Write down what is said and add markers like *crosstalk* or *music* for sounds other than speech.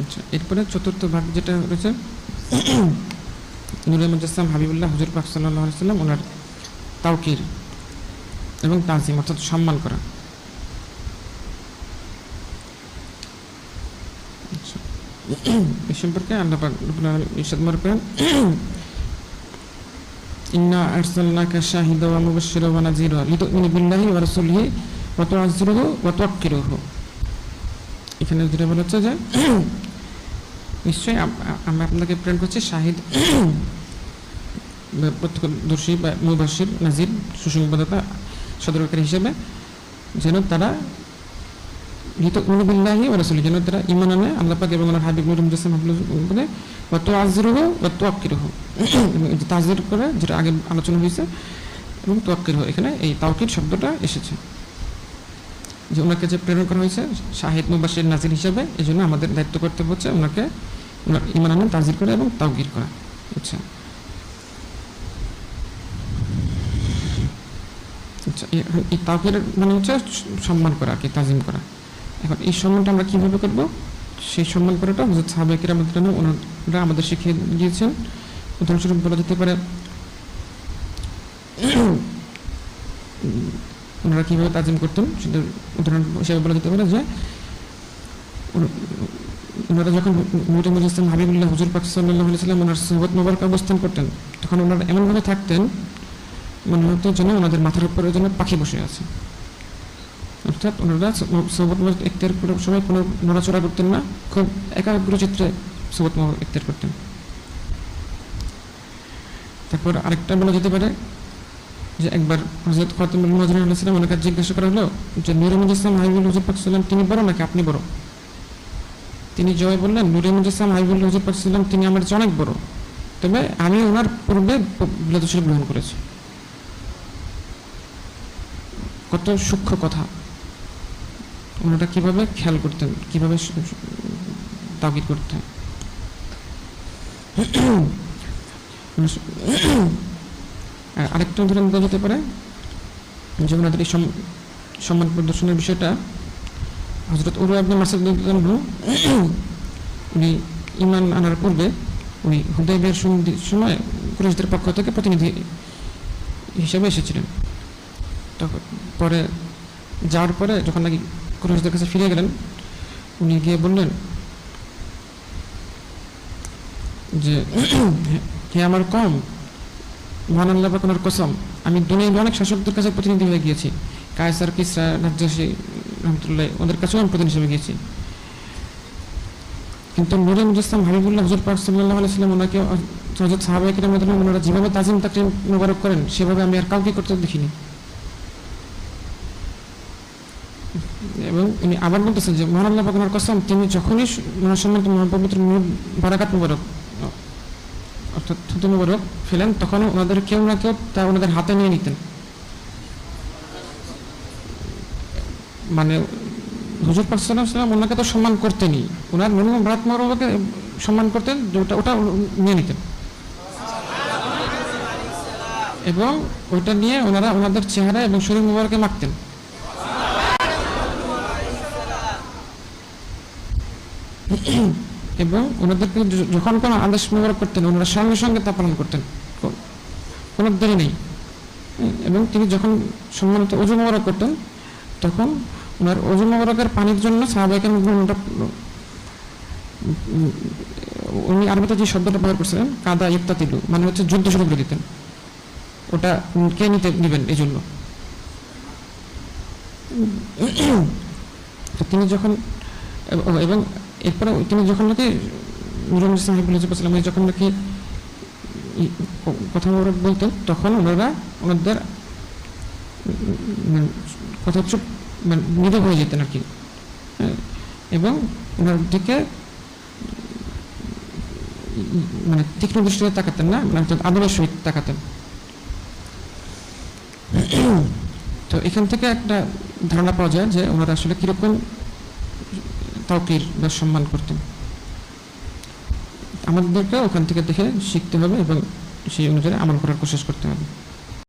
আচ্ছা এরপরে চতুর্থ ভাগ যেটা রয়েছে নুর আহমদ ইসলাম হাবিবুল্লাহ হুজুর পাক সাল্লাহ সাল্লাম ওনার তাওকির এবং তাজিম অর্থাৎ সম্মান করা আচ্ছা। এই সম্পর্কে আল্লাহ ইন্না এখানে যেটা বলা হচ্ছে যে নিশ্চয়ই আমি আপনাকে প্রেরণ করছি শাহিদ বা প্রত্যক্ষদর্শী বা মুবাশির নাজির সুসংবাদতা সতর্ককারী হিসেবে, যেন তারা গীত উনবিল্লাহি ও রাসুলি যেন তারা ইমান আনে, আল্লাহ পাক এবং ওনার হাবিব নুর মুজাসম হাবলুল বলে অত আজিরহ অত আক্কিরহ এবং এই যে তাজির করে, যেটা আগে আলোচনা হয়েছে, এবং তোয়াক্কিরহ এখানে এই তাওকির শব্দটা এসেছে। যে ওনাকে যে প্রেরণ করা হয়েছে, শাহিদ মুবাসির নাজির হিসেবে এই জন্য আমাদের দায়িত্ব করতে হচ্ছে ওনাকে, ওনার ইমান আনে তাজির করা এবং তাওকির করা। আচ্ছা। আচ্ছা এই- এই তাওকির মানে হচ্ছে সম্মান করা আর কি তাজিম করা। এখন এই সম্মানটা আমরা কীভাবে করব? সেই সম্মান করাটা হজরত সাহাবাহিকের আমাদের জন্য ওনারা আমাদের শিখিয়ে দিয়েছেন। উদাহরণস্বরূপ বলা যেতে পারে ওনারা কীভাবে তাজিম করতেন, সেটা উদাহরণ হিসেবে বলা যেতে পারে যে ওনারা যখন মুজামুল ইসলাম হাবিবুল্লাহ হুজুর পাক সাল্লাহ সাল্লাম ওনার সোহবত মোবারক অবস্থান করতেন, তখন ওনারা এমনভাবে থাকতেন, মনে হতো যেন ওনাদের মাথার উপরে যেন পাখি বসে আছে। অর্থাৎ ওনারা সোহবত মোবারক ইখতিয়ার করার সময় কোনো নড়াচড়া করতেন না, খুব একাগ্র চিত্রে সোহবত মোবারক ইখতিয়ার করতেন। তারপর আরেকটা বলা যেতে পারে যে একবার হজরত খতমুল মজরুল আলাইসালাম ওনাকে জিজ্ঞাসা করা হলো যে নুরুল ইসলাম হাবিবুল হুজুর তিনি বড় নাকি আপনি বড়? তিনি জয় বললেন নুরুল ইসলাম হাবিবুল হুজুর পাক তিনি আমার চেয়ে অনেক বড়। তবে আমি ওনার পূর্বে বিলাদ শরীফ গ্রহণ করেছি। কত সূক্ষ্ম কথা। ওনারা কীভাবে খেয়াল করতেন, কীভাবে তাগিদ করতেন? *clears throat* আরেকটা উদাহরণ দেওয়া যেতে পারে। যে ওনাদের এই সম্মান প্রদর্শনের বিষয়টা। হজরত উরু আবনে মাসাদ উনি ইমান আনার পূর্বে উনি হুদাইবের সময় কুরেশদের পক্ষ থেকে প্রতিনিধি হিসেবে এসেছিলেন। তখন পরে যাওয়ার পরে যখন নাকি কুরেশদের কাছে ফিরে গেলেন, উনি গিয়ে বললেন যে, *clears throat* হে আমার কম মহান আল্লাহ পাক ওনার কসম, আমি দুনিয়ার অনেক শাসকদের কাছে প্রতিনিধি হয়ে গিয়েছি। কায়সার কিসরা নাজ্জাসী রহমতুল্লাহ ওদের কাছেও আমি প্রতিনিধি হিসেবে গিয়েছি। কিন্তু নুরে মুজাসলাম হাবিবুল্লাহ হজর পাক সাল্লাহ আলাইসাল্লাম ওনাকে হজরত সাহাবাহিকের মধ্যে ওনারা যেভাবে তাজিম তাকরিম মোবারক করেন, সেভাবে আমি আর কাউকে করতে দেখিনি। এবং উনি আবার বলতেছেন যে, মহান আল্লাহ পাক ওনার কসম, তিনি যখনই সম্বন্ধে মহাপবিত্র নূর বারাকাত মুবারক অর্থাৎ থুতু মুবারক ফেলেন তখন ওনাদের কেউ না কেউ তা ওনাদের হাতে নিয়ে নিতেন। মানে হুজুর পাক সাল্লাল্লাহু আলাইহি ওনাকে তো সম্মান করতেনই। ওনার মনে ভারত মহারাজকে সম্মান করতেন ওটা ওটা নিয়ে নিতেন। এবং ওইটা নিয়ে ওনারা ওনাদের চেহারা এবং শরীর মুবারকে মাখতেন। এবং ওনাদেরকে যখন কোনো আদেশ মোবারক করতেন, ওনারা সঙ্গে সঙ্গে তা পালন করতেন। কোনো দেরি নেই। এবং তিনি যখন সম্মানিত ওজু মোবারক করতেন, তখন ওনার ওজু মোবারকের পানির জন্য সাহাবাহিক উনি আরবিতে যে শব্দটা ব্যবহার করছিলেন, কাদা ইত্তাতিলু মানে হচ্ছে যুদ্ধ শুরু করে দিতেন। ওটা কে নিতে নেবেন এই জন্য তিনি যখন, এবং এরপরে তিনি যখন নাকি নুরুল ইসলাম হাবিবুল হুজুর উনি যখন নাকি কথা বলা বলতেন তখন ওনারা ওনাদের উম, কথা চুপ মানে হয়ে যেতেন আর কি। হ্যাঁ, এবং ওনার দিকে মানে তীক্ষ্ণ দৃষ্টিতে তাকাতেন না মানে আদরের সহিত তাকাতেন। তো এখান থেকে একটা ধারণা পাওয়া যায় যে ওনারা আসলে কীরকম তাওকির বা সম্মান করতেন। আমাদেরকে ওখান থেকে দেখে শিখতে হবে এবং সেই অনুযায়ী আমল করার কোশিশ করতে হবে।